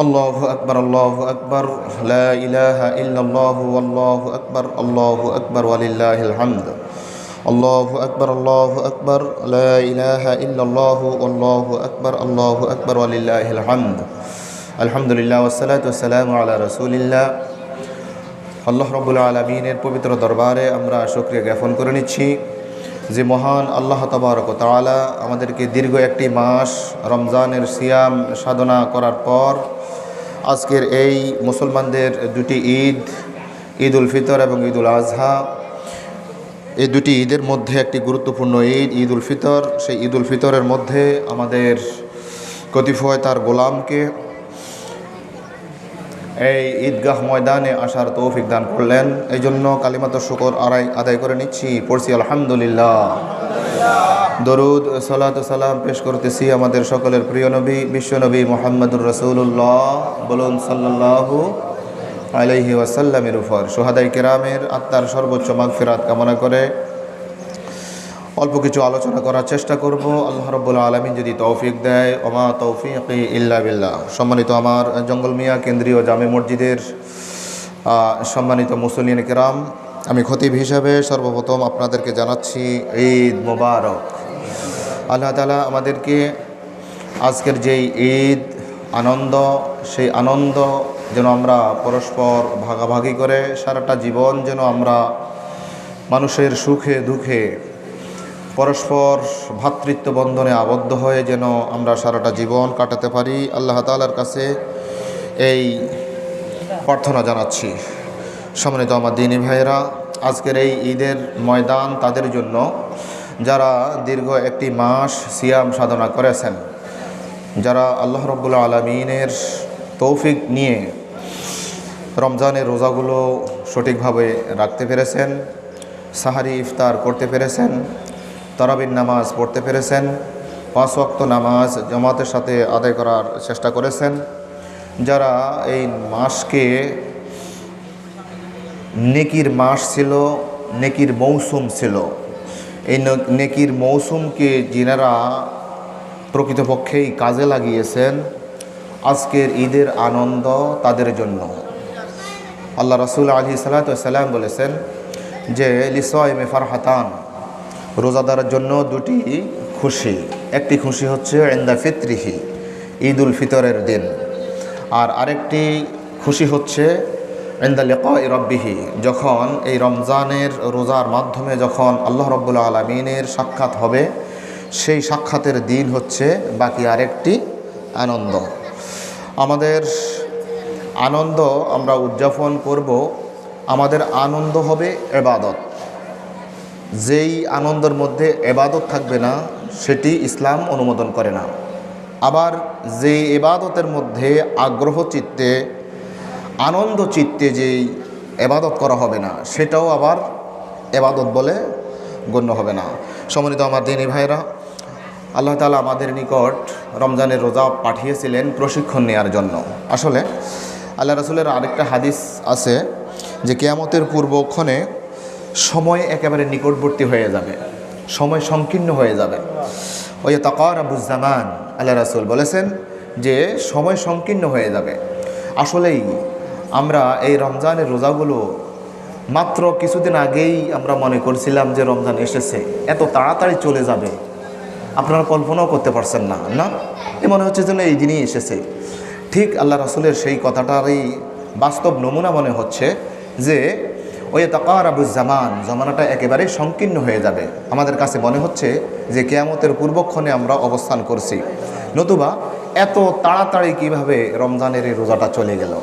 الله أكبر الله أكبر لا إله إلا الله والله أكبر الله أكبر ولله الحمد الله أكبر الله أكبر لا إله إلا الله والله أكبر الله أكبر ولله الحمد الحمد لله والصلاة والسلام على رسول الله আল্লাহ রব্বুল আলমিনের পবিত্র দরবারে আমরা শুক্রিয়া জ্ঞাপন করে নিচ্ছি যে মহান আল্লাহ তবরক তাআলা আমাদেরকে দীর্ঘ একটি মাস রমজানের সিয়াম সাধনা করার পর আজকের এই মুসলমানদের দুটি ঈদ ঈদ উল ফিতর এবং ঈদ উল আজহা। এই দুটি ঈদের মধ্যে একটি গুরুত্বপূর্ণ ঈদ ঈদ উল ফিতর। সেই ঈদ উল ফিতরের মধ্যে আমাদের কতিপয় তার গোলামকে এই ঈদগাহ ময়দানে আসার তৌফিক দান করলেন। এই জন্য কালিমাত শুকর আড়াই আদায় করে নিচ্ছি। পড়ছি আলহামদুলিল্লাহ। দরুদ সালাত সালাম পেশ করতেছি আমাদের সকলের প্রিয় নবী বিশ্বনবী মোহাম্মদুর রসুল্লাহ বলুন সাল্লাল্লাহু আলহি ওয়াসাল্লামের উপর। সোহাদাই কেরামের আত্মার সর্বোচ্চ মাগফিরাত কামনা করে অল্প কিছু আলোচনা করার চেষ্টা করব। আল্লাহ রব্বুল্লা আলমিন যদি তৌফিক দেয়, ওমা তৌফিক ইল্লা বিল্লাহ। সম্মানিত আমার জঙ্গল মিয়া কেন্দ্রীয় জামে মসজিদের সম্মানিত মুসলিন কেরাম, আমি খতিব হিসাবে সর্বপ্রথম আপনাদেরকে জানাচ্ছি ঈদ মোবারক। আল্লাহ তালা আমাদেরকে আজকের যেই ঈদ, আনন্দ, সেই আনন্দ যেন আমরা পরস্পর ভাগাভাগি করে সারাটা জীবন যেন আমরা মানুষের সুখে, দুঃখে, পরস্পর ভাতৃত্ব বন্ধনে আবদ্ধ হয়ে যেন আমরা সারাটা জীবন কাটাতে পারি, আল্লাহ তালার কাছে এই প্রার্থনা জানাচ্ছি। সম্মানিত আমার দিনী ভাইয়েরা, আজকের এই ঈদের ময়দান তাদের জন্য যারা দীর্ঘ একটি মাস সিয়াম সাধনা করেছেন, যারা আল্লাহ রব্বুল্লা আলমিনের তৌফিক নিয়ে রমজানের রোজাগুলো সঠিকভাবে রাখতে পেরেছেন, সাহারি ইফতার করতে পেরেছেন তারাবিন নামাজ পড়তে পেরেছেন, পাঁচ ওয়াক্ত নামাজ জামাতের সাথে আদায় করার চেষ্টা করেছেন, যারা এই মাসকে নেকির মাস ছিল, নেকির মৌসুম ছিল এই নেকির মৌসুমকে যিনারা প্রকৃতপক্ষেই কাজে লাগিয়েছেন, আজকের ঈদের আনন্দ তাদের জন্য। আল্লাহ রসুল আলী সাল্লাম বলেছেন যে লিসয় মেফার হাতান রোজাদারের জন্য দুটি খুশি। একটি খুশি হচ্ছে এন্দা ফিত্রিহি ঈদ উল ফিতরের দিন। আর আরেকটি খুশি হচ্ছে রব্বিহি যখন এই রমজানের রোজার মাধ্যমে যখন আল্লাহ রব্বুল্লা আলমিনের সাক্ষাৎ হবে, সেই সাক্ষাতের দিন হচ্ছে বাকি আরেকটি আনন্দ। আমাদের আনন্দ আমরা উদযাপন করব, আমাদের আনন্দ হবে এবাদত। যেই আনন্দের মধ্যে এবাদত থাকবে না, সেটি ইসলাম অনুমোদন করে না। আবার যে এবাদতের মধ্যে আগ্রহ, চিত্তে আনন্দ চিত্তে যেই এবাদত করা হবে না, সেটাও আবার এবাদত বলে গণ্য হবে না। সম্মানিত আমার দিনী ভাইরা আল্লাহ তালা আমাদের নিকট রমজানের রোজা পাঠিয়েছিলেন প্রশিক্ষণ নেওয়ার জন্য। আসলে আল্লাহ রসুলের আরেকটা হাদিস আছে যে কেয়ামতের পূর্বক্ষণে সময় একেবারে নিকটবর্তী হয়ে যাবে, সময় সংকীর্ণ হয়ে যাবে। ওই তকর আবুজ্জামান আল্লাহ রাসুল বলেছেন যে সময় সংকীর্ণ হয়ে যাবে। আসলেই আমরা এই রমজানের রোজাগুলো মাত্র কিছুদিন আগেই আমরা মনে করছিলাম যে রমজান এসেছে। এত তাড়াতাড়ি চলে যাবে। আপনারা কল্পনাও করতে পারছেন না না? এ মনে হচ্ছে যেন এই দিনই এসেছে। ঠিক আল্লাহ রাসুলের সেই কথাটারই বাস্তব নমুনা মনে হচ্ছে যে ওই তাকার আবুজ্জামান জমানাটা একেবারে সংকীর্ণ হয়ে যাবে। আমাদের কাছে মনে হচ্ছে যে কেয়ামতের পূর্বক্ষণে আমরা অবস্থান করছি। নতুবা এত তাড়াতাড়ি কীভাবে রমজানের এই রোজাটা চলে গেল?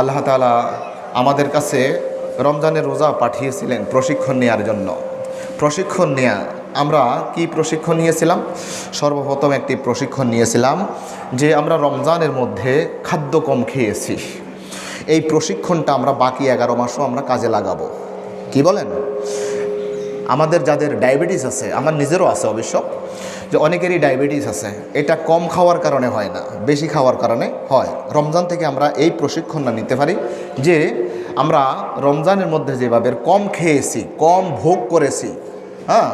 আল্লাহ তালা আমাদের কাছে রমজানের রোজা পাঠিয়েছিলেন প্রশিক্ষণ নেওয়ার জন্য। প্রশিক্ষণ নেয়া, আমরা কি প্রশিক্ষণ নিয়েছিলাম? সর্বপ্রথম একটি প্রশিক্ষণ নিয়েছিলাম যে আমরা রমজানের মধ্যে খাদ্য কম খেয়েছি। এই প্রশিক্ষণটা আমরা বাকি এগারো মাসও আমরা কাজে লাগাবো। কি বলেন? আমাদের যাদের ডায়াবেটিস আছে, আমার নিজেরও আছে অবশ্য। যে অনেকেরই ডায়াবেটিস আছে, এটা কম খাওয়ার কারণে হয় না, বেশি খাওয়ার কারণে হয়। রমজান থেকে আমরা এই প্রশিক্ষণটা নিতে পারি যে আমরা রমজানের মধ্যে যেভাবে কম খেয়েছি, কম ভোগ করেছি হ্যাঁ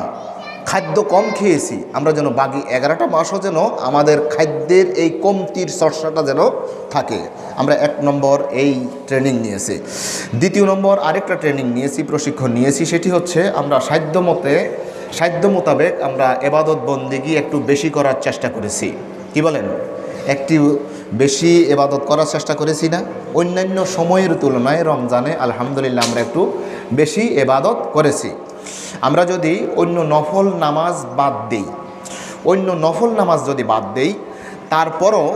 খাদ্য কম খেয়েছি, আমরা যেন বাকি এগারোটা মাসও যেন আমাদের খাদ্যের এই কমতির চর্চাটা যেন থাকে। আমরা এক নম্বর এই ট্রেনিং নিয়েছি। দ্বিতীয় নম্বর আরেকটা ট্রেনিং নিয়েছি, প্রশিক্ষণ নিয়েছি, সেটি হচ্ছে আমরা সাধ্য মতে, সাধ্য মোতাবেক আমরা এবাদত বন্দিগি একটু বেশি করার চেষ্টা করেছি। কি বলেন? একটি বেশি এবাদত করার চেষ্টা করেছি না? অন্যান্য সময়ের তুলনায় রমজানে আলহামদুলিল্লাহ আমরা একটু বেশি এবাদত করেছি। আমরা যদি অন্য নফল নামাজ বাদ দিই, অন্য নফল নামাজ যদি বাদ দেই, তারপরও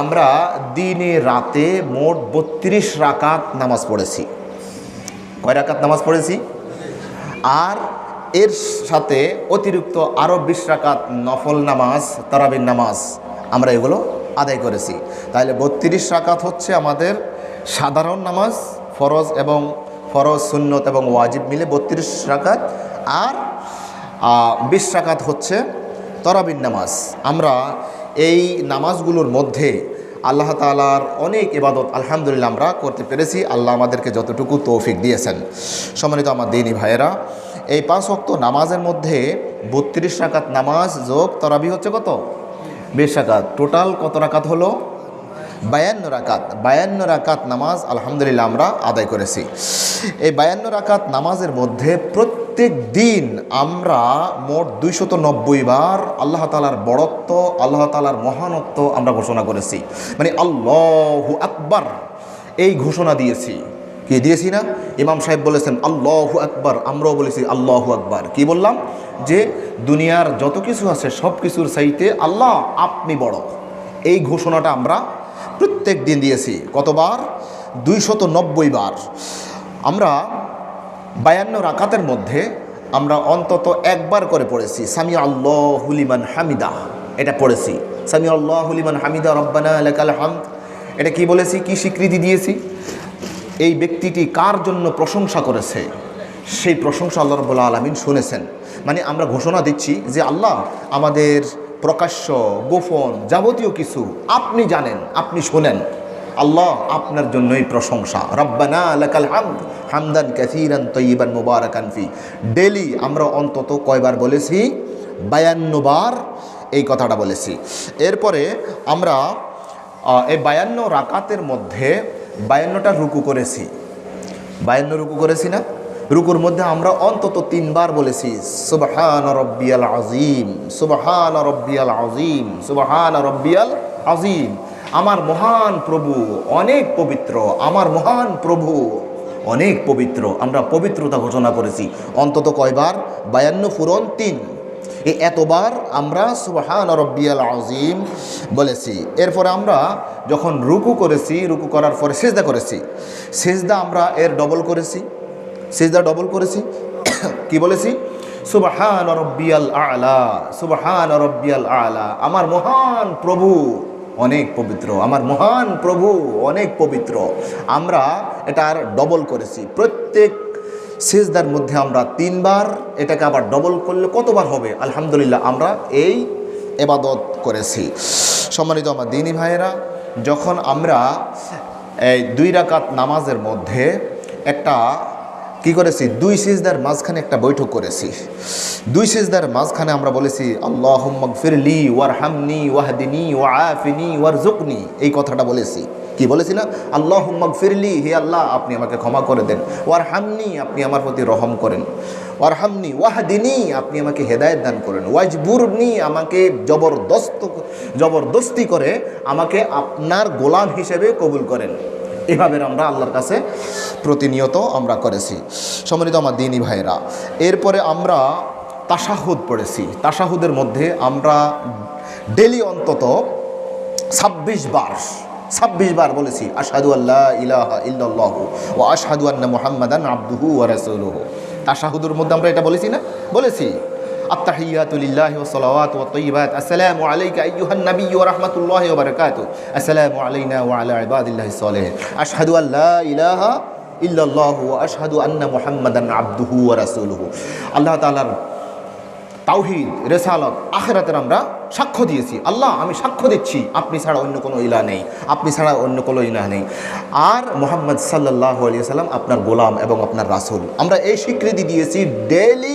আমরা দিনে রাতে মোট বত্রিশ রাকাত নামাজ পড়েছি। কয় রাকাত নামাজ পড়েছি? আর এর সাথে অতিরিক্ত আরও বিশ রাকাত নফল নামাজ, তারাবির নামাজ আমরা এগুলো আদায় করেছি। তাহলে বত্রিশ রাকাত হচ্ছে আমাদের সাধারণ নামাজ, ফরজ এবং ফরজ, সুন্নত এবং ওয়াজিব মিলে বত্রিশ রাকাত আর বিশ রাকাত হচ্ছে তরাবিন নামাজ। আমরা এই নামাজগুলোর মধ্যে আল্লাহ তালার অনেক ইবাদত আলহামদুলিল্লাহ আমরা করতে পেরেছি। আল্লাহ আমাদেরকে যতটুকু তৌফিক দিয়েছেন। সম্মানিত আমার দিনী ভাইয়েরা, এই পাঁচ অক্ত নামাজের মধ্যে বত্রিশ রাকাত নামাজ যোগ তরাবি হচ্ছে কত? বিশ রাকাত। টোটাল কত রাকাত হলো? বায়ান্ন রাকাত বায়ান্ন রাকাত নামাজ আলহামদুলিল্লাহ আমরা আদায় করেছি। এই বায়ান্ন রাকাত নামাজের মধ্যে প্রত্যেক দিন আমরা মোট দুইশত নব্বই বার আল্লাহ তালার বড়ত্ব, আল্লাহ তালার মহানত্ব আমরা ঘোষণা করেছি। মানে আল্লাহু আকবার, এই ঘোষণা দিয়েছি। কি দিয়েছি না? ইমাম সাহেব বলেছেন, আল্লাহু আকবার। আমরাও বলেছি, আল্লাহু আকবার। কি বললাম? যে দুনিয়ার যত কিছু আছে সব কিছুর চাইতে আল্লাহ আপনি বড়। এই ঘোষণাটা আমরা প্রত্যেক দিন দিয়েছি। কতবার? দুইশত নব্বই বার। আমরা বায়ান্ন রাকাতের মধ্যে আমরা অন্তত একবার করে পড়েছি। সামি আল্লাহ হুলিমান হামিদা। এটা পড়েছি। সামি আল্লাহ হুলিমান হামিদা, রব্বানা এলাকাল হামদ। এটা কি বলেছি? কি স্বীকৃতি দিয়েছি? এই ব্যক্তিটি কার জন্য প্রশংসা করেছে? সেই প্রশংসা আল্লাহ রব্বুল্লা আলমিন শুনেছেন। মানে আমরা ঘোষণা দিচ্ছি যে আল্লাহ আমাদের প্রকাশ্য, গোপন, যাবতীয় কিছু আপনি জানেন, আপনি শোনেন। আল্লাহ আপনার জন্যই প্রশংসা। রব্বানা লাকাল হামদ হামদান কাসিরান তৈবান মুবারাকান ফি। ডেলি আমরা অন্তত কয়বার বলেছি বায়ান্নবার এই কথাটা বলেছি। এরপরে আমরা এই বায়ান্ন রাকাতের মধ্যে বায়ান্নটা রুকু করেছি। বায়ান্ন রুকু করেছি না? রুকুর মধ্যে আমরা অন্তত তিনবার বলেছি, সুবহান রব্বিয়াল আজিম সুবহান রব্বিয়াল আজিম সুবহান রব্বিয়াল আজিম আমার মহান প্রভু অনেক পবিত্র, আমার মহান প্রভু অনেক পবিত্র। আমরা পবিত্রতা ঘোষণা করেছি। অন্তত কয়বার? বায়ান্ন ফুরন তিন। এই এতবার আমরা সুবহান রব্বিয়াল আজিম বলেছি। এরপরে আমরা যখন রুকু করেছি, রুকু করার পরে সেজদা করেছি। সেজদা আমরা এর ডবল করেছি। সেজদা ডবল করেছি। কি বলেছি? সুবহান রব্বিয়াল আলা, সুবহান রব্বিয়াল আলা। আমার মহান প্রভু অনেক পবিত্র, আমার মহান প্রভু অনেক পবিত্র। আমরা এটা আর ডবল করেছি। প্রত্যেক সেজদার মধ্যে আমরা তিনবার এটাকে আবার ডবল করলে কতবার হবে? আলহামদুলিল্লাহ, আমরা এই এবাদত করেছি। সম্মানিত আমার দিনী ভাইয়েরা, যখন আমরা এই দুই রাকাত নামাজের মধ্যে একটা কি করেছি? দুই সিজদার মাঝখানে একটা বৈঠক করেছি। দুই সিজদার মাঝখানে আমরা বলেছি আল্লাহ ফিরলি ওয়ার হামনি ওয়াহদিনী ওয়াফিনী ওয়ার জুকনি এই কথাটা বলেছি। কি বলেছি না? আল্লাহ ফিরলি হে আল্লাহ, আপনি আমাকে ক্ষমা করে দেন। ওয়ার হামনি আপনি আমার প্রতি রহম করেন। ওয়ার হামনি ওয়াহদিনী, আপনি আমাকে হেদায়ত দান করেন। ওয়াজবুরনি, আমাকে জবরদস্ত, জবরদস্তি করে আমাকে আপনার গোলাম হিসেবে কবুল করেন। এভাবে আমরা আল্লাহর কাছে প্রতিনিয়ত আমরা করেছি। সম্মানিত আমার দিনী ভাইরা এরপরে আমরা তাসাহুদ পড়েছি। তাসাহুদের মধ্যে আমরা ডেলি অন্তত ছাব্বিশ বার ছাব্বিশ বার বলেছি, আশহাদু আল্লাহ ইলাহা ইল্লাল্লাহু ও আশহাদু আন্না মুহাম্মাদান আবদুহু ওয়া রাসূলুহু। তাশাহুদের মধ্যে আমরা এটা বলেছি না? বলেছি। আত্তাহিয়াতুলিল্লাহ ওসলাওয়াত ও তৈবাত আসসালামু আলাইকা আইয়ুহান নবী ও রহমতুল্লাহ বারকাত। আসসালামু আলাইনা ও আলা ইবাদিল্লাহ সালেহ আশহাদু আল্লাহ ইলাহা ইল্লাল্লাহু ওয়া আশহাদু আন্না মুহাম্মাদান আবদুহু ওয়া রাসূলুহু। আল্লাহ তাআলার তাওহিদ, রেসালত, আখেরাতের আমরা সাক্ষ্য দিয়েছি। আল্লাহ, আমি সাক্ষ্য দিচ্ছি। আপনি ছাড়া অন্য কোনো ইলা নেই। আপনি ছাড়া অন্য কোনো ইলা নেই। আর মোহাম্মদ সাল্লাহ আলিয়া সাল্লাম আপনার গোলাম এবং আপনার রাসুল। আমরা এই স্বীকৃতি দিয়েছি ডেইলি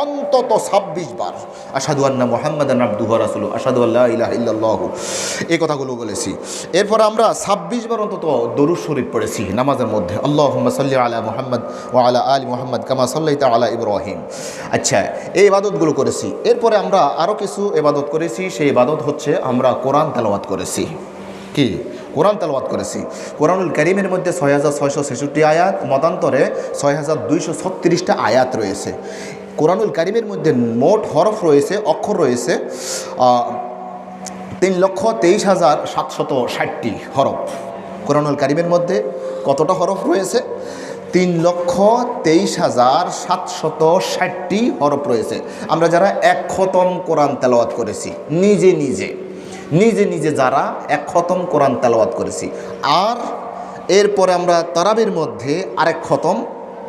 অন্তত ছাব্বিশ বার আসাদু আন্না মোহাম্মদ আব্দুহ রাসুল আসাদু আল্লাহ ইলাহ ইল্লাল্লাহু। এই কথাগুলো বলেছি। এরপর আমরা ছাব্বিশ বার অন্তত দরুদ শরীফ পড়েছি নামাজের মধ্যে। আল্লাহ সাল্লি আলা মোহাম্মদ ও আলা আলী মোহাম্মদ কামা সাল্লাইতা আলা ইব্রাহিম। আচ্ছা এই ইবাদতগুলো করেছি। এরপরে আমরা আরও কিছু এবাদত করেছি। সেই ইবাদত হচ্ছে আমরা কোরআন তেলাওয়াত করেছি। কি? কোরআন তেলাওয়াত করেছি। কোরআনুল করিমের মধ্যে ছয় হাজার ছয়শো ছেষট্টি আয়াত, মতান্তরে ছয় হাজার দুইশো ছত্রিশটা আয়াত রয়েছে। কোরআনুল করিমের মধ্যে মোট হরফ রয়েছে, অক্ষর রয়েছে তিন লক্ষ তেইশ হাজার সাতশত ষাটটি হরফ। কোরআনুল কারিমের মধ্যে কতটা হরফ রয়েছে? তিন লক্ষ তেইশ হাজার সাতশত ষাটটি হরফ রয়েছে। আমরা যারা এক খতম কোরআন তেলাওয়াত করেছি, নিজে নিজে নিজে নিজে যারা এক খতম কোরআন তেলাওয়াত করেছি, আর এরপরে আমরা তারাবির মধ্যে আরেক খতম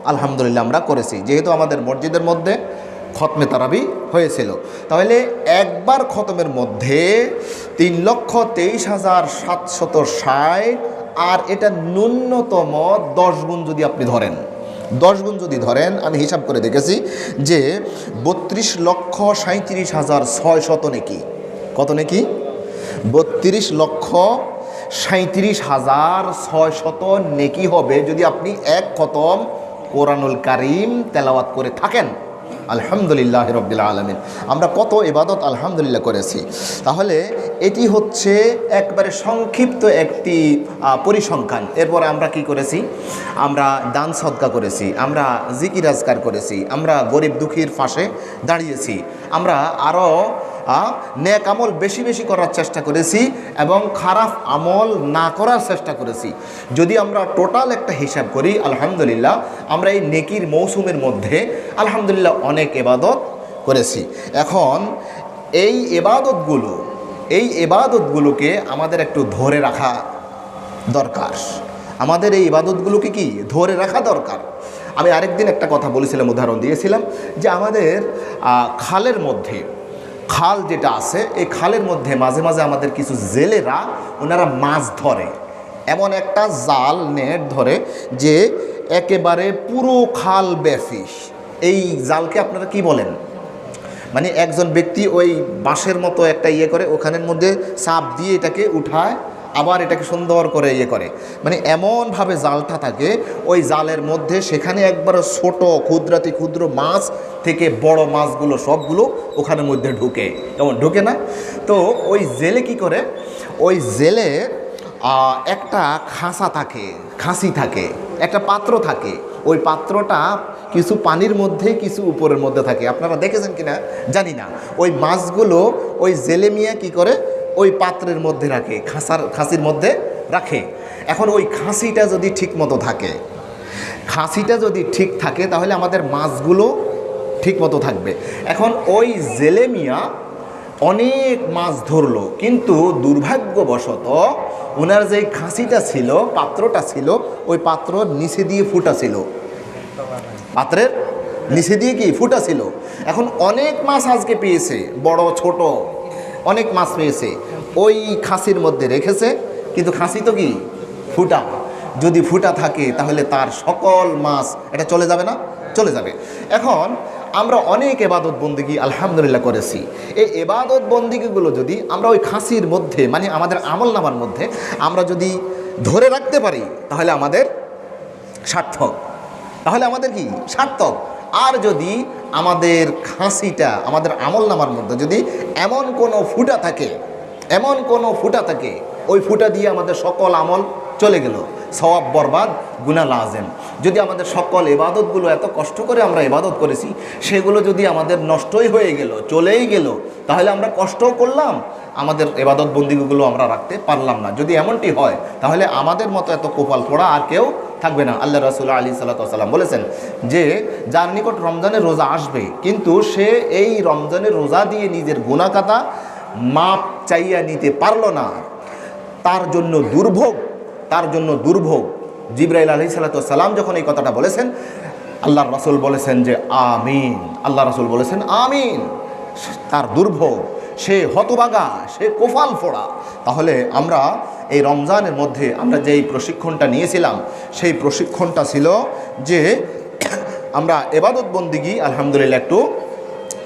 আলহামদুলিল্লাহ আমরা করেছি। যেহেতু আমাদের মসজিদের মধ্যে খতমে তারাবি হয়েছিল। তাহলে একবার খতমের মধ্যে তিন লক্ষ তেইশ হাজার সাতশত ষাট আর এটা ন্যূনতম দশ গুণ যদি আপনি ধরেন। দশ গুণ যদি ধরেন, আমি হিসাব করে দেখেছি যে বত্রিশ লক্ষ সাঁত্রিশ হাজার ছয় শত নাকি। কত নাকি? বত্রিশ লক্ষ সাঁত্রিশ হাজার ছয় শত নেকি হবে যদি আপনি এক খতম কোরআনুল কারিম তেলাওয়াত করে থাকেন। আলহামদুলিল্লাহ রবিল আলমিন। আমরা কত ইবাদত আলহামদুলিল্লাহ করেছি। তাহলে এটি হচ্ছে একবারে সংক্ষিপ্ত একটি পরিসংখ্যান। এরপরে আমরা কি করেছি? আমরা দান সদকা করেছি, আমরা জিকির আজকার করেছি, আমরা গরিব দুঃখীর পাশে দাঁড়িয়েছি। আমরা আরও নেক আমল বেশি বেশি করার চেষ্টা করেছি এবং খারাপ আমল না করার চেষ্টা করেছি। যদি আমরা টোটাল একটা হিসাব করি, আলহামদুলিল্লাহ, আমরা এই নেকির মৌসুমের মধ্যে আলহামদুলিল্লাহ অনেক এবাদত করেছি। এখন এই এবাদতগুলো, এই এবাদতগুলোকে আমাদের একটু ধরে রাখা দরকার। আমাদের এই ইবাদতগুলোকে কি? ধরে রাখা দরকার। আমি আরেকদিন একটা কথা বলেছিলাম, উদাহরণ দিয়েছিলাম যে আমাদের খালের মধ্যে খাল যেটা আছে, এই খালের মধ্যে মাঝে মাঝে আমাদের কিছু জেলেরা, ওনারা মাছ ধরে। এমন একটা জাল নেট ধরে যে একেবারে পুরো খাল ব্যাপী এই জালকে আপনারা কি বলেন? মানে একজন ব্যক্তি ওই বাঁশের মতো একটা ইয়ে করে, ওখানের মধ্যে চাপ দিয়ে এটাকে উঠায় আবার এটাকে সুন্দর করে ইয়ে করে। মানে এমনভাবে জালটা থাকে, ওই জালের মধ্যে সেখানে একবার ছোট ক্ষুদ্রাতি ক্ষুদ্র মাছ থেকে বড় মাছগুলো সবগুলো ওখানের মধ্যে ঢুকে। কেমন? ঢুকে না? তো ওই জেলে কি করে? ওই জেলে একটা খাঁচা থাকে, খাসি থাকে, একটা পাত্র থাকে। ওই পাত্রটা কিছু পানির মধ্যে, কিছু উপরের মধ্যে থাকে। আপনারা দেখেছেন কিনা? জানি না। ওই মাছগুলো ওই জেলে মিয়া কি করে? ওই পাত্রের মধ্যে রাখে খাসার খাসির মধ্যে রাখে। এখন ওই খাসিটা যদি ঠিক মতো থাকে খাসিটা যদি ঠিক থাকে, তাহলে আমাদের মাছগুলো ঠিক মতো থাকবে। এখন ওই জেলেমিয়া অনেক মাছ ধরলো, কিন্তু দুর্ভাগ্যবশত ওনার যে খাসিটা ছিল, পাত্রটা ছিল, ওই পাত্র নিচে দিয়ে ফুটা ছিল। পাত্রের নিচে দিয়ে কি? ফুটা ছিল। এখন অনেক মাছ আজকে পেয়েছে, বড়, ছোট, অনেক মাছ পেয়েছে। ওই খাসির মধ্যে রেখেছে, কিন্তু খাসি তো কি? ফুটা। যদি ফুটা থাকে, তাহলে তার সকল মাছ এটা চলে যাবে না? চলে যাবে। এখন আমরা অনেক এবাদত বন্দিগি আলহামদুলিল্লাহ করেছি। এই এবাদত বন্দিগিগুলো যদি আমরা ওই খাসির মধ্যে মানে আমাদের আমল নামার মধ্যে আমরা যদি ধরে রাখতে পারি, তাহলে আমাদের সার্থক। তাহলে আমাদের কি? সার্থক। আর যদি আমাদের খাসিটা, আমাদের আমল নামার মধ্যে যদি এমন কোনো ফুটা থাকে এমন কোনো ফুটা থাকে, ওই ফুটা দিয়ে আমাদের সকল আমল চলে গেল। সওয়াব বরবাদ গুনা লাজেম। যদি আমাদের সকল এবাদতগুলো এত কষ্ট করে আমরা এবাদত করেছি, সেগুলো যদি আমাদের নষ্টই হয়ে গেল, চলেই গেল, তাহলে আমরা কষ্টও করলাম, আমাদের এবাদত বন্দিগুলো আমরা রাখতে পারলাম না। যদি এমনটি হয়, তাহলে আমাদের মতো এত কোপাল পড়া আর কেউ থাকবে না। আল্লাহ রাসুল্লাহ আলী সাল্লাম বলেছেন যে, যার নিকট রমজানের রোজা আসবে, কিন্তু সে এই রমজানের রোজা দিয়ে নিজের গুণাকাতা মাপ চাইয়া নিতে পারল না। তার জন্য দুর্ভোগ, তার জন্য দুর্ভোগ। জিব্রাইল আলহি সাল্লাম যখন এই কথাটা বলেছেন আল্লাহ রসুল বলেছেন যে, আমিন। আল্লাহ রসুল বলেছেন, আমিন। তার দুর্ভোগ, সে হতবাগা, সে কোফাল ফোড়া। তাহলে আমরা এই রমজানের মধ্যে আমরা যেই প্রশিক্ষণটা নিয়েছিলাম, সেই প্রশিক্ষণটা ছিল যে, আমরা এবাদত বন্দিগি আলহামদুলিল্লাহ, একটু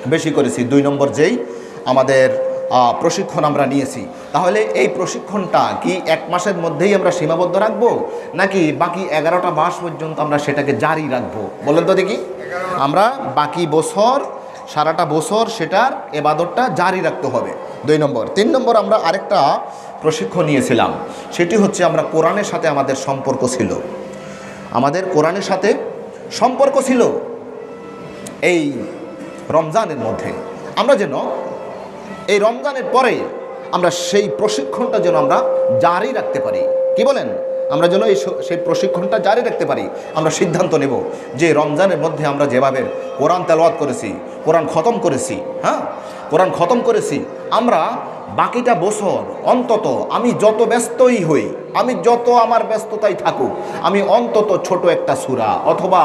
বেশি করেছি। দুই নম্বর যেই আমাদের প্রশিক্ষণ আমরা নিয়েছি। তাহলে এই প্রশিক্ষণটা কি এক মাসের মধ্যেই আমরা সীমাবদ্ধ রাখব? নাকি বাকি এগারোটা মাস পর্যন্ত আমরা সেটাকে জারি রাখব? বলেন তো দেখি। আমরা বাকি বছর, সারাটা বছর সেটার এবাদতটা জারি রাখতে হবে। দুই নম্বর। তিন নম্বর আমরা আরেকটা প্রশিক্ষণ নিয়েছিলাম। সেটি হচ্ছে আমরা কোরআনের সাথে আমাদের সম্পর্ক ছিল। আমাদের কোরআনের সাথে সম্পর্ক ছিল এই রমজানের মধ্যে। আমরা যেন এই রমজানের পরে আমরা সেই প্রশিক্ষণটা যেন আমরা জারি রাখতে পারি। কি বলেন? আমরা যেন এই সেই প্রশিক্ষণটা জারি রাখতে পারি। আমরা সিদ্ধান্ত নেব যে রমজানের মধ্যে আমরা যেভাবে কোরআন তেলাওয়াত করেছি, কোরআন খতম করেছি হ্যাঁ? কোরআন খতম করেছি। আমরা বাকিটা বছর অন্তত আমি যত ব্যস্তই হই, আমি যত আমার ব্যস্ততাই থাকুক, আমি অন্তত ছোট একটা সূরা অথবা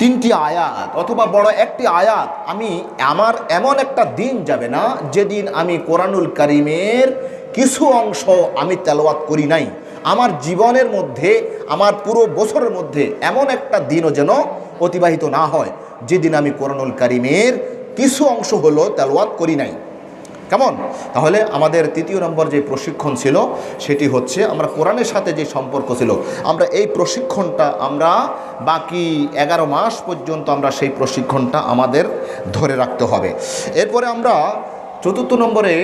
তিনটি আয়াত অথবা বড় একটি আয়াত। আমি আমার এমন একটা দিন যাবে না, যেদিন আমি কোরআনুল করিমের কিছু অংশ আমি তেলাওয়াত করি নাই। আমার জীবনের মধ্যে, আমার পুরো বছরের মধ্যে এমন একটা দিনও যেন অতিবাহিত না হয়, যেদিন আমি কোরআনুল করিমের কিছু অংশ হলো তেলাওয়াত করি নাই। কেমন? তাহলে আমাদের তৃতীয় নম্বর যে প্রশিক্ষণ ছিল, সেটি হচ্ছে আমরা কোরআনের সাথে যে সম্পর্ক ছিল, আমরা এই প্রশিক্ষণটা আমরা বাকি এগারো মাস পর্যন্ত আমরা সেই প্রশিক্ষণটা আমাদের ধরে রাখতে হবে। এরপরে আমরা চতুর্থ নম্বরে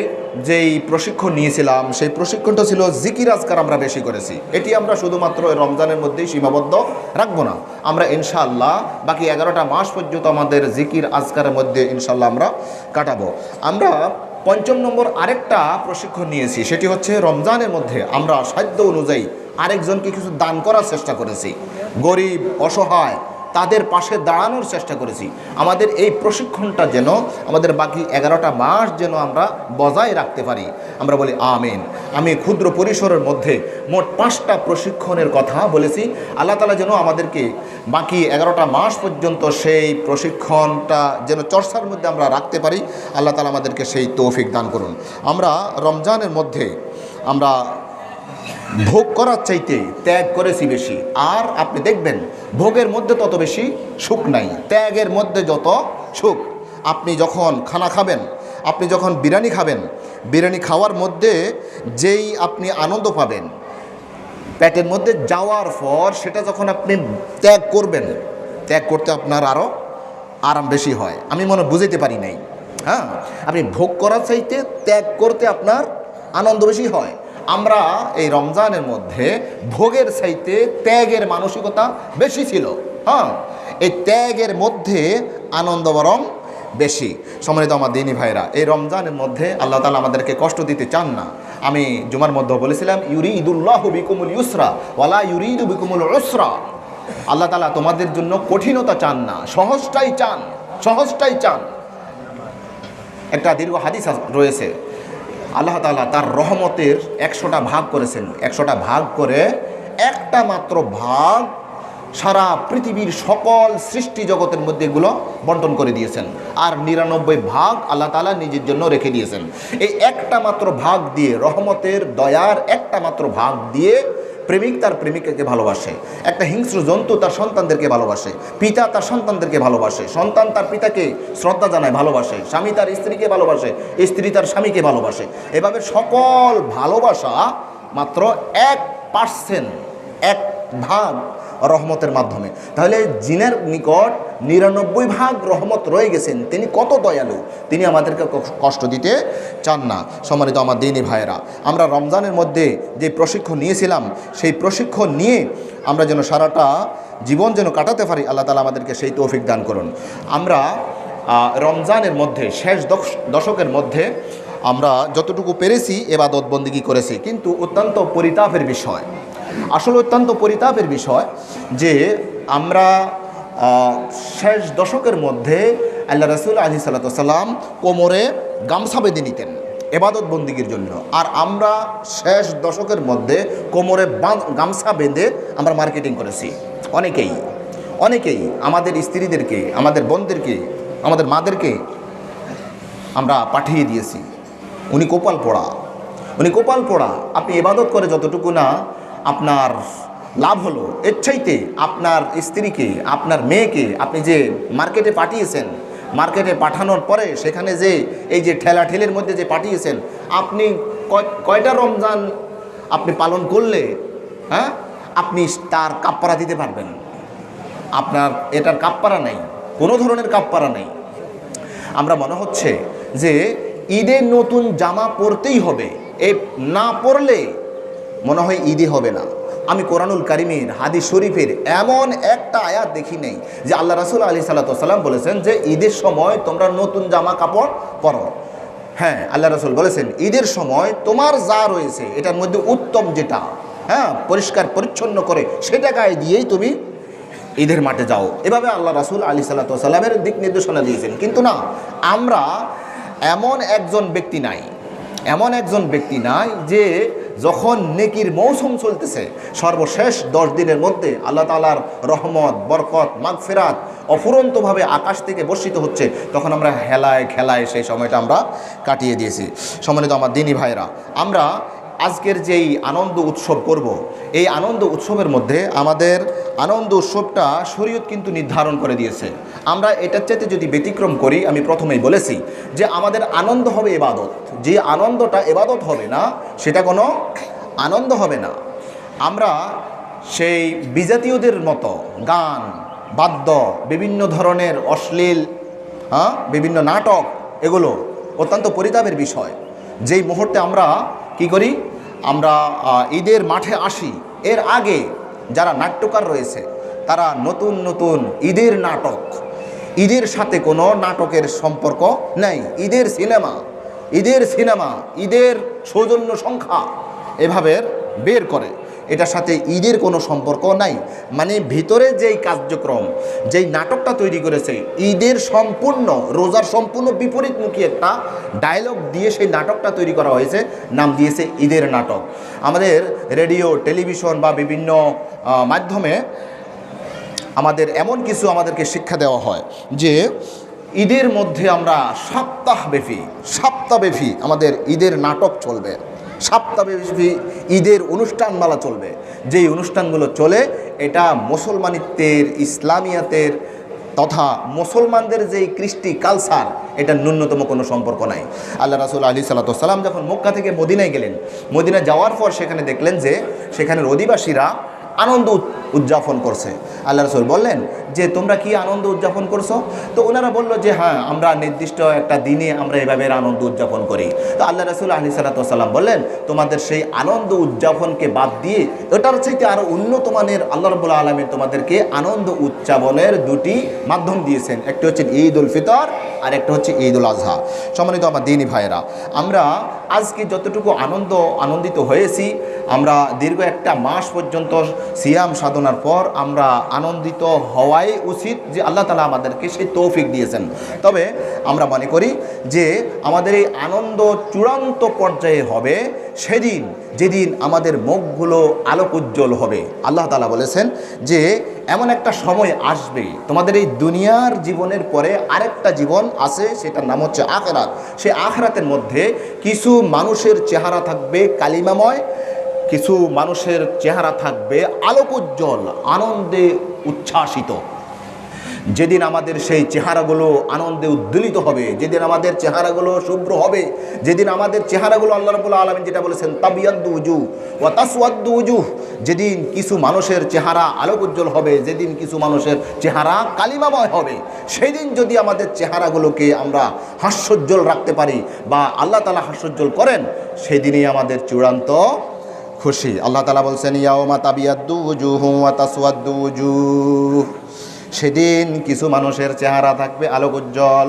যেই প্রশিক্ষণ নিয়েছিলাম, সেই প্রশিক্ষণটা ছিল জিকির আজকার আমরা বেশি করেছি। এটি আমরা শুধুমাত্র রমজানের মধ্যেই সীমাবদ্ধ রাখব না। আমরা ইনশাআল্লাহ বাকি এগারোটা মাস পর্যন্ত আমাদের জিকির আজকারের মধ্যে ইনশাল্লাহ আমরা কাটাবো। আমরা পঞ্চম নম্বর আরেকটা প্রশিক্ষণ নিয়েছি, সেটি হচ্ছে রমজানের মধ্যে আমরা সাধ্য অনুযায়ী আরেকজনকে কিছু দান করার চেষ্টা করেছি। গরিব, অসহায় তাদের পাশে দাঁড়ানোর চেষ্টা করেছি। আমাদের এই প্রশিক্ষণটা যেন আমাদের বাকি এগারোটা মাস যেন আমরা বজায় রাখতে পারি। আমরা বলি আমেন। আমি ক্ষুদ্র পরিসরের মধ্যে মোট পাঁচটা প্রশিক্ষণের কথা বলেছি। আল্লাহ তালা যেন আমাদেরকে বাকি এগারোটা মাস পর্যন্ত সেই প্রশিক্ষণটা যেন চর্চার মধ্যে আমরা রাখতে পারি। আল্লাহ তালা আমাদেরকে সেই তৌফিক দান করুন। আমরা রমজানের মধ্যে আমরা ভোগ করার চাইতে ত্যাগ করেছি বেশি। আর আপনি দেখবেন, ভোগের মধ্যে তত বেশি সুখ নাই, ত্যাগের মধ্যে যত সুখ। আপনি যখন খানা খাবেন, আপনি যখন বিরিয়ানি খাবেন, বিরিয়ানি খাওয়ার মধ্যে যেই আপনি আনন্দ পাবেন, পেটের মধ্যে যাওয়ার পর সেটা যখন আপনি ত্যাগ করবেন, ত্যাগ করতে আপনার আরও আরাম বেশি হয়। আমি মনে বুঝাইতে পারি নাই। হ্যাঁ? আপনি ভোগ করার চাইতে ত্যাগ করতে আপনার আনন্দ বেশি হয়। আমরা এই রমজানের মধ্যে ভোগের চাইতে ত্যাগের মানসিকতা বেশি ছিল। হ্যাঁ এই ত্যাগের মধ্যে আনন্দ বরং বেশি। সম্মানিত আমার দিনী ভাইরা এই রমজানের মধ্যে আল্লাহ তালা আমাদেরকে কষ্ট দিতে চান না। আমি জুমার মধ্যে বলেছিলাম ইউরি ইদুল্লাহ বিকুমুল ইউসরা ওয়ালা ইউরিদু বিকুমুল উসরা। আল্লাহ তালা তোমাদের জন্য কঠিনতা চান না, সহজটাই চান সহজটাই চান। একটা দীর্ঘ হাদিস রয়েছে আল্লাহ তালা তার রহমতের একশোটা ভাগ করেছেন। একশোটা ভাগ করে একটা মাত্র ভাগ সারা পৃথিবীর সকল সৃষ্টি জগতের মধ্যে এগুলো বন্টন করে দিয়েছেন। আর নিরানব্বই ভাগ আল্লাহ তালা নিজের জন্য রেখে দিয়েছেন। এই একটা মাত্র ভাগ দিয়ে রহমতের, দয়ার একটা মাত্র ভাগ দিয়ে প্রেমিক তার প্রেমিকাকে ভালোবাসে। একটা হিংস্র জন্তু তার সন্তানদেরকে ভালোবাসে। পিতা তার সন্তানদেরকে ভালোবাসে। সন্তান তার পিতাকে শ্রদ্ধা জানায়, ভালোবাসে। স্বামী তার স্ত্রীকে ভালোবাসে। স্ত্রী তার স্বামীকে ভালোবাসে। এভাবে সকল ভালোবাসা মাত্র এক পার্সেন্ট এক ভাগ রহমতের মাধ্যমে। তাহলে জিনের নিকট নিরানব্বই ভাগ রহমত রয়ে গেছেন। তিনি কত দয়ালু? তিনি আমাদেরকে কষ্ট দিতে চান না। সম্মানিত আমার দিনী ভাইয়েরা, আমরা রমজানের মধ্যে যে প্রশিক্ষণ নিয়েছিলাম, সেই প্রশিক্ষণ নিয়ে আমরা যেন সারাটা জীবন যেন কাটাতে পারি, আল্লাহ তালা আমাদেরকে সেই তৌফিক দান করুন। আমরা রমজানের মধ্যে, শেষ দশ- দশকের মধ্যে আমরা যতটুকু পেরেছি এবাদত বন্দিগি করেছি, কিন্তু অত্যন্ত পরিতাপের বিষয়। আসলে অত্যন্ত পরিতাপের বিষয় যে আমরা শেষ দশকের মধ্যে আল্লাহ রসুল আলি সাল্লাম কোমরে গামছা বেঁধে নিতেন এবাদত বন্দিগির জন্য। আর আমরা শেষ দশকের মধ্যে কোমরে গামছা বেঁধে আমরা মার্কেটিং করেছি। অনেকেই অনেকেই আমাদের স্ত্রীদেরকে, আমাদের বোনদেরকে, আমাদের মাদেরকে আমরা পাঠিয়ে দিয়েছি। উনি কোপাল পড়া। উনি কোপাল পড়া। আপনি এবাদত করে যতটুকু না আপনার লাভ হলো। এর চাইতে আপনার স্ত্রীকে, আপনার মেয়েকে আপনি যে মার্কেটে পাঠিয়েছেন, মার্কেটে পাঠানোর পরে সেখানে যে এই যে ঠেলা ঠেলের মধ্যে যে পাঠিয়েছেন, আপনি কয়- কয়টা রমজান আপনি পালন করলে হ্যাঁ আপনি তার কাপ্পারা দিতে পারবেন? আপনার এটার কাপ্পারা নেই, কোনো ধরনের কাপ্পারা নেই। আমরা মনে হচ্ছে যে ঈদের নতুন জামা পরতেই হবে। এ না পরলে মনে হয় ঈদই হবে না। আমি কোরআনুল কারিমের হাদিস শরীফের এমন একটা আয়াত দেখি নেই যে আল্লাহ রাসুল আলী সাল্লাম বলেছেন যে ঈদের সময় তোমরা নতুন জামা কাপড় পরো। হ্যাঁ আল্লাহ রাসুল বলেছেন, ঈদের সময় তোমার যা রয়েছে, এটার মধ্যে উত্তম যেটা হ্যাঁ পরিষ্কার, পরিচ্ছন্ন করে, সেটা গায়ে দিয়েই তুমি ঈদের মাঠে যাও। এভাবে আল্লাহ রাসুল আলী সাল্লামের দিক নির্দেশনা দিয়েছেন। কিন্তু না, আমরা এমন একজন ব্যক্তি নাই, এমন একজন ব্যক্তি নাই যে যখন নেকির মৌসুম চলতেছে, সর্বশেষ দশ দিনের মধ্যে আল্লাহ তালার রহমত, বরকত, মাগফেরাত অফুরন্তভাবে আকাশ থেকে বর্ষিত হচ্ছে, তখন আমরা হেলায় খেলায় সেই সময়টা আমরা কাটিয়ে দিয়েছি। সম্মানিত আমার দিনী ভাইরা আমরা আজকের যেই আনন্দ উৎসব করব, এই আনন্দ উৎসবের মধ্যে আমাদের আনন্দ উৎসবটা শরীয়ত কিন্তু নির্ধারণ করে দিয়েছে। আমরা এটার চাইতে যদি ব্যতিক্রম করি, আমি প্রথমেই বলেছি যে আমাদের আনন্দ হবে এবাদত। যে আনন্দটা এবাদত হবে না, সেটা কোনো আনন্দ হবে না। আমরা সেই বিজাতীয়দের মতো গান, বাদ্য, বিভিন্ন ধরনের অশ্লীল হ্যাঁ বিভিন্ন নাটক, এগুলো অত্যন্ত পরিতাপের বিষয়। যেই মুহূর্তে আমরা কি করি? আমরা ঈদের মাঠে আসি। এর আগে যারা নাট্যকার রয়েছে, তারা নতুন নতুন ঈদের নাটক। ঈদের সাথে কোনো নাটকের সম্পর্ক নেই। ঈদের সিনেমা ঈদের সিনেমা, ঈদের সৌজন্য সংখ্যা এভাবে বের করে। এটার সাথে ঈদের কোনো সম্পর্ক নাই। মানে ভিতরে যেই কার্যক্রম, যেই নাটকটা তৈরি করেছে, ঈদের সম্পূর্ণ, রোজার সম্পূর্ণ বিপরীতমুখী একটা ডায়লগ দিয়ে সেই নাটকটা তৈরি করা হয়েছে, নাম দিয়েছে ঈদের নাটক। আমাদের রেডিও টেলিভিশন বা বিভিন্ন মাধ্যমে আমাদের এমন কিছু আমাদেরকে শিক্ষা দেওয়া হয় যে, ঈদের মধ্যে আমরা সপ্তাহব্যাপী সপ্তাহব্যাপী আমাদের ঈদের নাটক চলবে। সপ্তাহব্যাপী ঈদের অনুষ্ঠানমালা চলবে। যেই অনুষ্ঠানগুলো চলে, এটা মুসলমানিত্বের, ইসলামিয়াতের তথা মুসলমানদের যেই কৃষ্টি কালচার এটা ন্যূনতম কোনো সম্পর্ক নাই। আল্লাহ রাসুল আলী সাল্লাতাম যখন মক্কা থেকে মদিনায় গেলেন মদিনায় যাওয়ার পর সেখানে দেখলেন যে সেখানের অধিবাসীরা আনন্দ উদ- উদযাপন করছে। আল্লাহ রসুল বললেন যে তোমরা কি আনন্দ উদযাপন করছ? তো ওনারা বলল যে হ্যাঁ আমরা নির্দিষ্ট একটা দিনে আমরা এভাবে আনন্দ উদযাপন করি। তো আল্লাহ রসুল আলি সাল্লাতাম বললেন, তোমাদের সেই আনন্দ উদযাপনকে বাদ দিয়ে এটার চাইতে আরও উন্নত মানের আল্লাহ রবুল্লা আলমী তোমাদেরকে আনন্দ উদযাপনের দুটি মাধ্যম দিয়েছেন। একটি হচ্ছে ঈদ উল ফিতর আর একটা হচ্ছে ঈদ উল আজহা সম্মানিত আমার দিনী ভাইয়েরা, আমরা আজকে যতটুকু আনন্দ, আনন্দিত হয়েছি, আমরা দীর্ঘ একটা মাস পর্যন্ত সিয়াম সাধনার পর আমরা আনন্দিত হওয়াই উচিত যে আল্লাহ তালা আমাদেরকে সেই তৌফিক দিয়েছেন। তবে আমরা মনে করি যে আমাদের এই আনন্দ চূড়ান্ত পর্যায়ে হবে সেদিন, যেদিন আমাদের মুখগুলো আলোক উজ্জ্বল হবে। আল্লাহ তালা বলেছেন যে এমন একটা সময় আসবে, তোমাদের এই দুনিয়ার জীবনের পরে আরেকটা জীবন আছে, সেটার নাম হচ্ছে আখরাত। সে আখরাতের মধ্যে কিছু মানুষের চেহারা থাকবে কালিমাময়, কিছু মানুষের চেহারা থাকবে আলোক উজ্জ্বল আনন্দে উচ্ছ্বাসিত। যেদিন আমাদের সেই চেহারাগুলো আনন্দে উদ্দোলিত হবে, যেদিন আমাদের চেহারাগুলো শুভ্র হবে, যেদিন আমাদের চেহারাগুলো আল্লাহ রবুল্লা আলমিন যেটা বলেছেন, তাবিয়াদ্দু উজু ও তাসওয়াদ্দু উজু যেদিন কিছু মানুষের চেহারা আলোক উজ্জ্বল হবে, যেদিন কিছু মানুষের চেহারা কালিমাময় হবে সেই দিন যদি আমাদের চেহারাগুলোকে আমরা হাস্যোজ্জ্বল রাখতে পারি বা আল্লাহ তালা হাস্যোজ্জ্বল করেন, সেদিনই আমাদের চূড়ান্ত খুশি। আল্লাহ তালা বলছেন ইয়াওমা তাবিয়াদ্দু উজুহু ওয়া তাসওয়াদ্দু উজুহ। সেদিন কিছু মানুষের চেহারা থাকবে আলোক উজ্জ্বল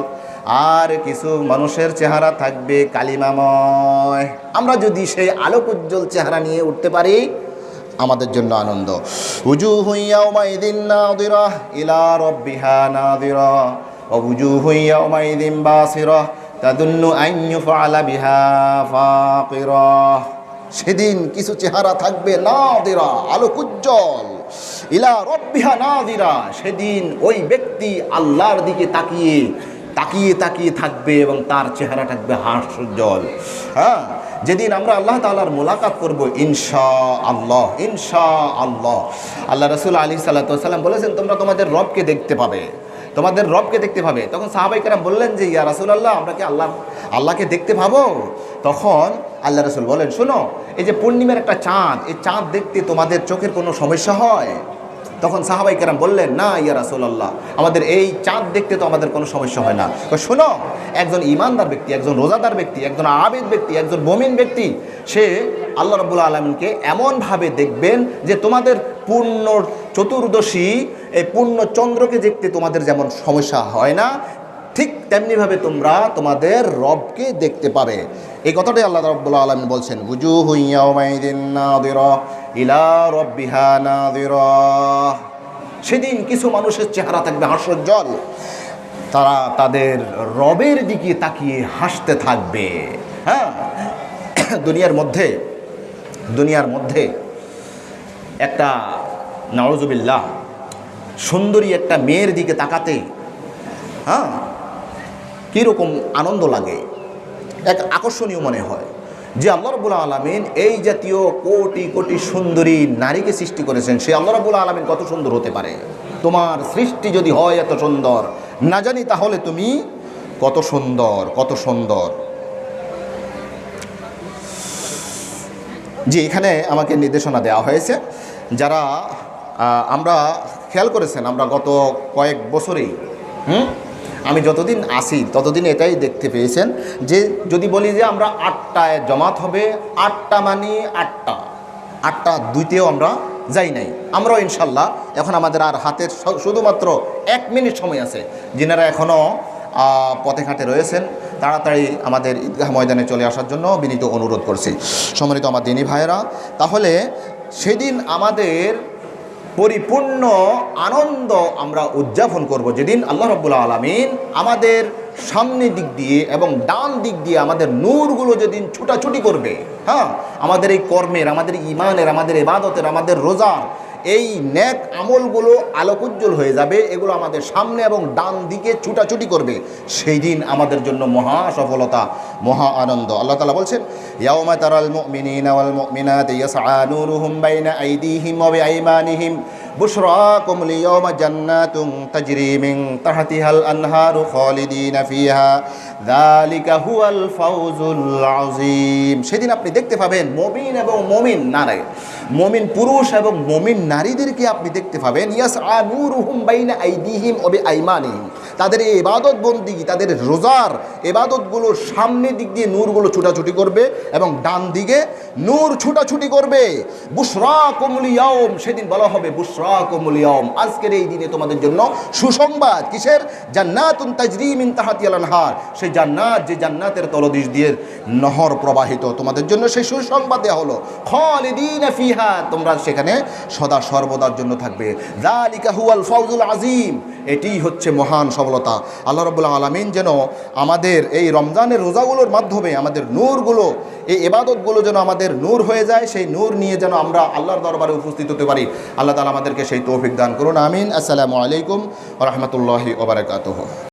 আর কিছু মানুষের চেহারা থাকবে কালিমাময়। আমরা যদি সেই আলোক উজ্জ্বল চেহারা নিয়ে উঠতে পারি, আমাদের জন্য আনন্দ। উজু হুইয়াউমাইদিন নাদিরা ইলা রব্বিহা নাদিরা অবুজু হুইয়াউমাইদিন বাসিরা, তাদুন্নু আন ইউফআলা বিহা ফাকিরা। সেদিন কিছু চেহারা থাকবে নাদিরা আলোক উজ্জ্বল ইলা রব্বিহা নাজিরা সেদিন ওই ব্যক্তি আল্লাহর দিকে তাকিয়ে তাকিয়ে তাকিয়ে থাকবে এবং তার চেহারা থাকবে হাস্যোজ্জ্বল। হ্যাঁ যেদিন আমরা আল্লাহ তাল্লাহার মোলাকাত করব ইনশা আল্লাহ ইনশা আল্লাহ আল্লাহ রসুল আলী সাল্লা সাল্লাম বলেছেন, তোমরা তোমাদের রবকে দেখতে পাবে। তোমাদের রবকে দেখতে পাবে। তখন সাহাবাই কেরাম বললেন যে, ইয়া রাসুলাল্লাহ, আমরা কি আল্লাহ, আল্লাহকে দেখতে পাবো? তখন আল্লাহ রসুল বলেন, শোনো, এই যে পূর্ণিমার একটা চাঁদ, এই চাঁদ দেখতে তোমাদের চোখের কোনো সমস্যা হয়? তখন সাহাবাই কেরাম বললেন, না, ইয়া রাসুলাল্লাহ, আমাদের এই চাঁদ দেখতে তো আমাদের কোনো সমস্যা হয় না। শোনো, একজন ইমানদার ব্যক্তি, একজন রোজাদার ব্যক্তি, একজন আবেদ ব্যক্তি, একজন বমিন ব্যক্তি, সে আল্লাহ রবুল্লা আলমিনকে এমনভাবে দেখবেন যে তোমাদের পূর্ণ চতুর্দশী এই পূর্ণ চন্দ্রকে দেখতে তোমাদের যেমন সমস্যা হয় না, ঠিক তেমনিভাবে তোমরা তোমাদের রবকে দেখতে পাবে। এই কথাটাই আল্লাহ রব্বুল্লা আলমিন বলছেন বুজু নাদিরা সেদিন কিছু মানুষের চেহারা থাকবে হাস্যোজ্জ্বল। তারা তাদের রবের দিকে তাকিয়ে হাসতে থাকবে। হ্যাঁ দুনিয়ার মধ্যে দুনিয়ার মধ্যে একটা নওয়াজুবিল্লাহ সুন্দরী একটা মেয়ের দিকে তাকাতে হ্যাঁ কীরকম আনন্দ লাগে, এক আকর্ষণীয় মনে হয় যে আল্লাহ রবুল্লা আলমিন এই জাতীয় কোটি কোটি সুন্দরী নারীকে সৃষ্টি করেছেন। সে আল্লাহ রবুল্লা আলমিন কত সুন্দর হতে পারে? তোমার সৃষ্টি যদি হয় এত সুন্দর, না জানি তাহলে তুমি কত সুন্দর কত সুন্দর। জি, এখানে আমাকে নির্দেশনা দেওয়া হয়েছে, যারা আমরা খেয়াল করেছেন আমরা গত কয়েক বছরেই, হুম? আমি যতদিন আসি, ততদিন এটাই দেখতে পেয়েছেন যে যদি বলি যে আমরা আটটায় জমাত হবে, আটটা মানে আটটা আটটা দুইতেও আমরা যাই নাই। আমরাও ইনশাল্লাহ এখন আমাদের আর হাতের শুধুমাত্র এক মিনিট সময় আছে। যিনারা এখনও পথে ঘাটে রয়েছেন, তাড়াতাড়ি আমাদের ঈদগাহ ময়দানে চলে আসার জন্য বিনীত অনুরোধ করছি। সম্মানিত আমার দিনী ভাইয়েরা, তাহলে সেদিন আমাদের পরিপূর্ণ আনন্দ আমরা উদযাপন করব যেদিন আল্লাহ রব্বুল্লা আলমিন আমাদের সামনে দিক দিয়ে এবং ডান দিক দিয়ে আমাদের নূরগুলো যেদিন ছুটাছুটি করবে হ্যাঁ? আমাদের এই কর্মের, আমাদের ইমানের আমাদের ইবাদতের, আমাদের রোজার এই ন্যাক আমলগুলো আলোকোজ্জ্বল হয়ে যাবে, এগুলো আমাদের সামনে এবং ডান দিকে ছুটাছুটি করবে। সেই দিন আমাদের জন্য মহা সফলতা, মহা আনন্দ। আল্লাহ তালা বলছেন, ইয়াউমা তারাল মুমিনিনা ওয়াল মুমিনাত ইয়াসআ নূরুহুম বাইনা আইদিহিম ওয়া বিআইমানিহিম বুশরাকুম লিয়াউমা জান্নাতুন তাজরি তাহতিহাল আনহারু খালিদিনা ফিহা যালিকা হুয়াল ফাউজুল আযীম। সেদিন আপনি দেখতে পাবেন মমিন এবং মমিন নারী। মমিন পুরুষ এবং মমিন নারীদেরকে আপনি দেখতে পাবেন। ইয়াস আনুরুহুম বাইনা আইদিহিম ওবে আইমানিহিম তাদের এই ইবাদত বন্দিগি তাদের রোজার এবাদতগুলোর সামনে দিক দিয়ে নূরগুলো ছুটাছুটি করবে এবং ডান দিকে নূর ছুটাছুটি করবে। বুশরা কমলিয়াম সেদিন বলা হবে বুশরা কমলিয়াম আজকের এই দিনে তোমাদের জন্য সুসংবাদ। কিসের? জান্নাতুন তাজরিমিন তাহাতিয়াল আনহার। সেই জান্নাত, যে জান্নাতের তলদিশ দিয়ে নহর প্রবাহিত। তোমাদের জন্য সেই সুসংবাদ দেওয়া হলো, খালিদিন ফিহা, তোমরা সেখানে সদা সর্বদার জন্য থাকবে। যালিকা হুয়াল ফাউজুল আজিম এটিই হচ্ছে মহান সফলতা। আল্লাহ রবুল্লা আলমিন যেন আমাদের এই রমজানের রোজাগুলোর মাধ্যমে আমাদের নূরগুলো, এই এবাদতগুলো যেন আমাদের নূর হয়ে যায়, সেই নূর নিয়ে যেন আমরা আল্লাহর দরবারে উপস্থিত হতে পারি। আল্লাহ তালা আমাদেরকে সেই তৌফিক দান করুন, আমিন। আসসালামু আলাইকুম রহমতুল্লাহি ওবরাকাতুহ